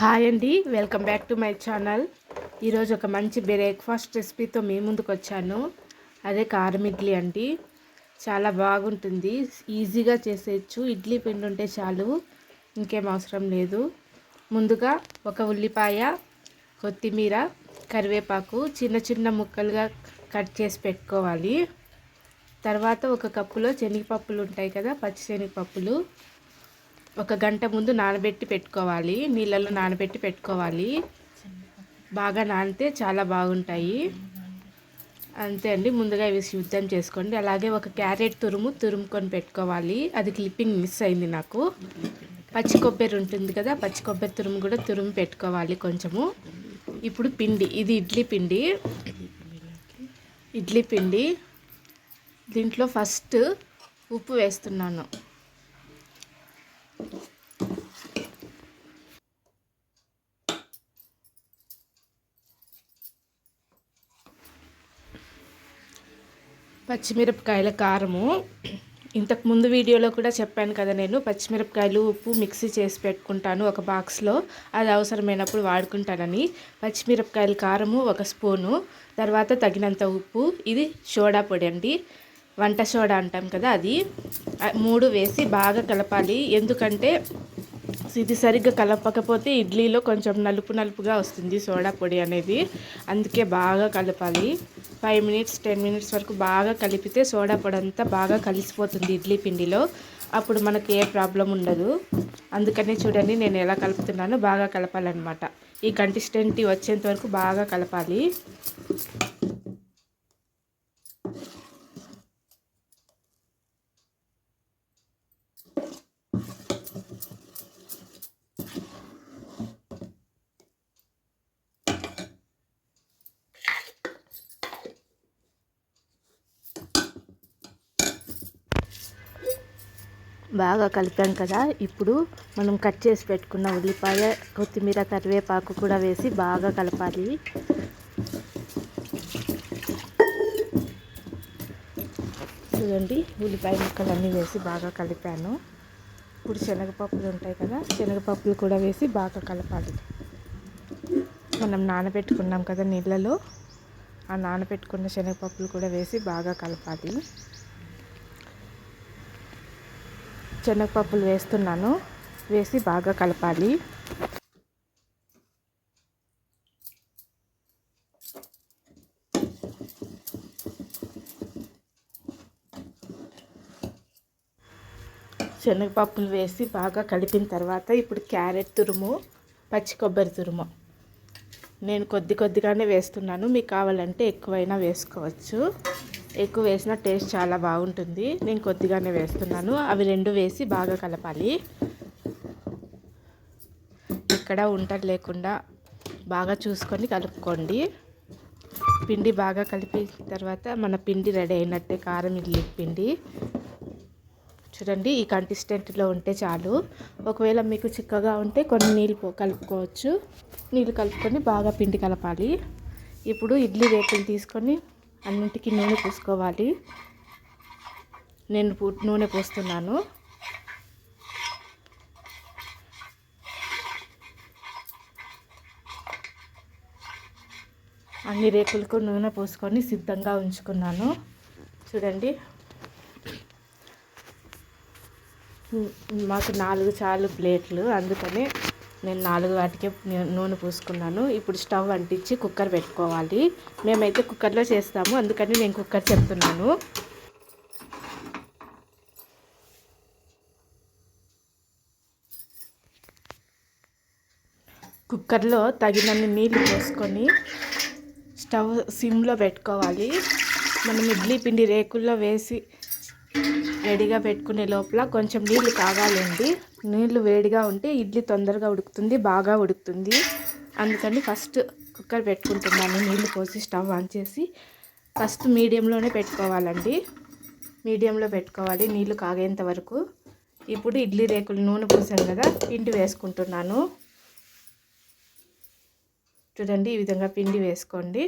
Hi అండి welcome back to my channel. ఈరోజు ఒక మంచి బ్రేక్ఫాస్ట్ రెసిపీతో మీ ముందుకు వచ్చాను. అదే కారం ఇడ్లీ అండి. చాలా బాగుంటుంది. ఈజీగా చేసేయచ్చు. ఇడ్లీ పిండి ఉంటే చాలు ఇంకేం అవసరం లేదు. ముందుగా ఒక ఉల్లిపాయ కొత్తిమీర కరివేపాకు చిన్న చిన్న ముక్కలుగా కట్ చేసి పెట్టుకోవాలి. తర్వాత ఒక కప్పులో శనగపప్పులు ఉంటాయి కదా పచ్చి శనగపప్పులు ఒక గంట ముందు నానబెట్టి పెట్టుకోవాలి. నీళ్ళల్లో నానబెట్టి పెట్టుకోవాలి. బాగా నానితే చాలా బాగుంటాయి. అంతే అండి. ముందుగా ఇవి సిద్ధం చేసుకోండి. అలాగే ఒక క్యారెట్ తురుము తురుముకొని పెట్టుకోవాలి. అది క్లిప్పింగ్ మిస్ అయింది నాకు. పచ్చి కొబ్బరి ఉంటుంది కదా పచ్చి కొబ్బరి తురుము కూడా తురుము పెట్టుకోవాలి కొంచెము. ఇప్పుడు పిండి. ఇది ఇడ్లీ పిండి. ఇడ్లీ పిండి. దీంట్లో ఫస్ట్ ఉప్పు వేస్తున్నాను. పచ్చిమిరపకాయల కారము. ఇంతకు ముందు వీడియోలో కూడా చెప్పాను కదా నేను పచ్చిమిరపకాయలు ఉప్పు మిక్సీ చేసి పెట్టుకుంటాను ఒక బాక్స్లో. అది అవసరమైనప్పుడు వాడుకుంటానని. పచ్చిమిరపకాయల కారము ఒక స్పూను తర్వాత తగినంత ఉప్పు ఇది సోడా పొడి అండి. వంట సోడా అంటాం కదా అది. మూడు వేసి బాగా కలపాలి. ఎందుకంటే ఇది సరిగ్గా కలపకపోతే ఇడ్లీలో కొంచెం నలుపు నలుపుగా వస్తుంది సోడా పొడి అనేది. అందుకే బాగా కలపాలి. ఫైవ్ మినిట్స్ టెన్ మినిట్స్ వరకు బాగా కలిపితే సోడా పొడి అంతా బాగా కలిసిపోతుంది ఇడ్లీ పిండిలో. అప్పుడు మనకు ఏ ప్రాబ్లం ఉండదు. అందుకని చూడండి నేను ఎలా కలుపుతున్నానో బాగా కలపాలన్నమాట. ఈ కన్సిస్టెంటీ వచ్చేంత వరకు బాగా కలపాలి. బాగా కలిపాం కదా. ఇప్పుడు మనం కట్ చేసి పెట్టుకున్న ఉల్లిపాయ కొత్తిమీర కరివేపాకు కూడా వేసి బాగా కలపాలి. చూడండి ఉల్లిపాయ ముక్కలన్నీ వేసి బాగా కలిపాను. ఇప్పుడు శనగపప్పులు ఉంటాయి కదా శనగపప్పులు కూడా వేసి బాగా కలపాలి. మనం నానబెట్టుకున్నాం కదా నీళ్ళలో ఆ నానబెట్టుకున్న శనగపప్పులు కూడా వేసి బాగా కలపాలి. శనగపప్పులు వేస్తున్నాను. వేసి బాగా కలపాలి. శనగపప్పులు వేసి బాగా కలిపిన తర్వాత ఇప్పుడు క్యారెట్ తురుము పచ్చి కొబ్బరి తురుము. నేను కొద్ది కొద్దిగానే వేస్తున్నాను. మీకు కావాలంటే ఎక్కువైనా వేసుకోవచ్చు. ఎక్కువ వేసిన టేస్ట్ చాలా బాగుంటుంది. నేను కొద్దిగానే వేస్తున్నాను. అవి రెండు వేసి బాగా కలపాలి. ఇక్కడ ఉంటలు లేకుండా బాగా చూసుకొని కలుపుకోండి. పిండి బాగా కలిపిన తర్వాత మన పిండి రెడీ అయినట్టే కారం ఇడ్లీ పిండి. చూడండి ఈ కంటిస్టెంట్లో ఉంటే చాలు. ఒకవేళ మీకు చిక్కగా ఉంటే కొన్ని నీళ్ళు కలుపుకోవచ్చు. నీళ్ళు కలుపుకొని బాగా పిండి కలపాలి. ఇప్పుడు ఇడ్లీ రేకులు తీసుకొని అన్నింటికి నూనె పూసుకోవాలి. నేను నూనె పోస్తున్నాను. అన్ని రేకులకు నూనె పోసుకొని సిద్ధంగా ఉంచుకున్నాను. చూడండి. మాకు నాలుగు చాలు ప్లేట్లు అందుకని నేను నాలుగు వాటికే నూనె పూసుకున్నాను. ఇప్పుడు స్టవ్ అంటించి కుక్కర్ పెట్టుకోవాలి. మేమైతే కుక్కర్లో చేస్తాము. అందుకని నేను కుక్కర్ చెప్తున్నాను. కుక్కర్లో తగినన్ని నీళ్ళు పోసుకొని స్టవ్ సిమ్లో పెట్టుకోవాలి. మనం ఇడ్లీ పిండి రేకుల్లో వేసి రెడీగా పెట్టుకునే లోపల కొంచెం నీళ్ళు కాగాలండి నీళ్ళు వేడిగా ఉంటే ఇడ్లీ తొందరగా ఉడుకుతుంది బాగా ఉడుకుతుంది. అందుకని ఫస్ట్ కుక్కర్ పెట్టుకుంటున్నాను. నీళ్ళు పోసి స్టవ్ ఆన్ చేసి ఫస్ట్ మీడియంలోనే పెట్టుకోవాలండి. మీడియంలో పెట్టుకోవాలి. నీళ్ళు కాగేంత వరకు. ఇప్పుడు ఇడ్లీ రేకులు నూనె పోసాను కదా పిండి వేసుకుంటున్నాను. చూడండి ఈ విధంగా పిండి వేసుకోండి.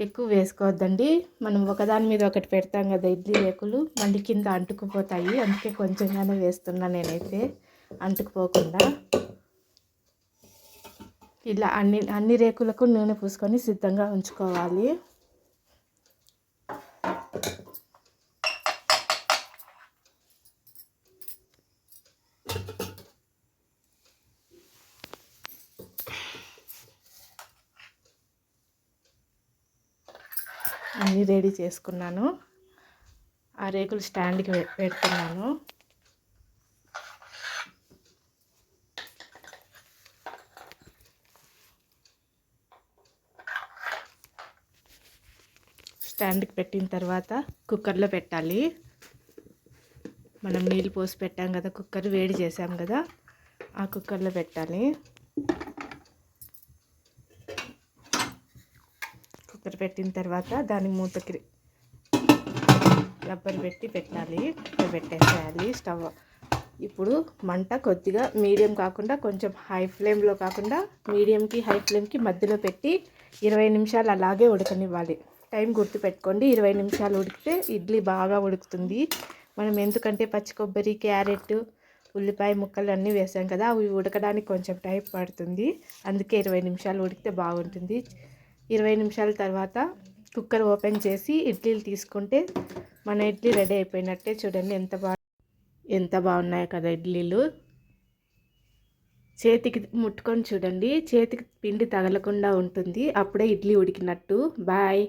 ఎక్కువ వేసుకోవద్దండి. మనం ఒకదాని మీద ఒకటి పెడతాం కదా ఇడ్లీ రేకులు మళ్ళీ కింద అంటుకుపోతాయి. అందుకే కొంచెంగానే వేస్తున్నా నేనైతే. అంటుకుపోకుండా. ఇలా అన్ని అన్ని రేకులకు నూనె పూసుకొని సిద్ధంగా ఉంచుకోవాలి. అన్నీ రెడీ చేసుకున్నాను. ఆ రేకులు స్టాండ్కి పె- పెడుతున్నాను. స్టాండ్కి పెట్టిన తర్వాత కుక్కర్లో పెట్టాలి. మనం నీళ్ళు పోసి పెట్టాం కదా కుక్కర్ వేడి చేసాం కదా ఆ కుక్కర్లో పెట్టాలి. కుక్కర్ పెట్టిన తర్వాత దాని మూతకి రబ్బర్ పెట్టి పెట్టాలి. పెట్టేసేయాలి స్టవ్. ఇప్పుడు మంట కొద్దిగా మీడియం కాకుండా కొంచెం హై ఫ్లేమ్లో కాకుండా మీడియంకి హై ఫ్లేమ్కి మధ్యలో పెట్టి ఇరవై నిమిషాలు అలాగే ఉడకనివ్వాలి. టైం గుర్తుపెట్టుకోండి. ఇరవై నిమిషాలు ఉడికితే ఇడ్లీ బాగా ఉడుకుతుంది. మనం ఎందుకంటే పచ్చి కొబ్బరి క్యారెట్ ఉల్లిపాయ ముక్కలు అన్నీ వేసాం కదా అవి ఉడకడానికి కొంచెం టైం పడుతుంది. అందుకే ఇరవై నిమిషాలు ఉడికితే బాగుంటుంది. ఇరవై నిమిషాల తర్వాత కుక్కర్ ఓపెన్ చేసి ఇడ్లీలు తీసుకుంటే మన ఇడ్లీ రెడీ అయిపోయినట్టే చూడండి ఎంత బాగా ఎంత బాగున్నాయో కదా ఇడ్లీలు. చేతికి ముట్టుకొని చూడండి చేతికి పిండి తగలకుండా ఉంటుంది అప్పుడే ఇడ్లీ ఉడికినట్టు. బాయ్.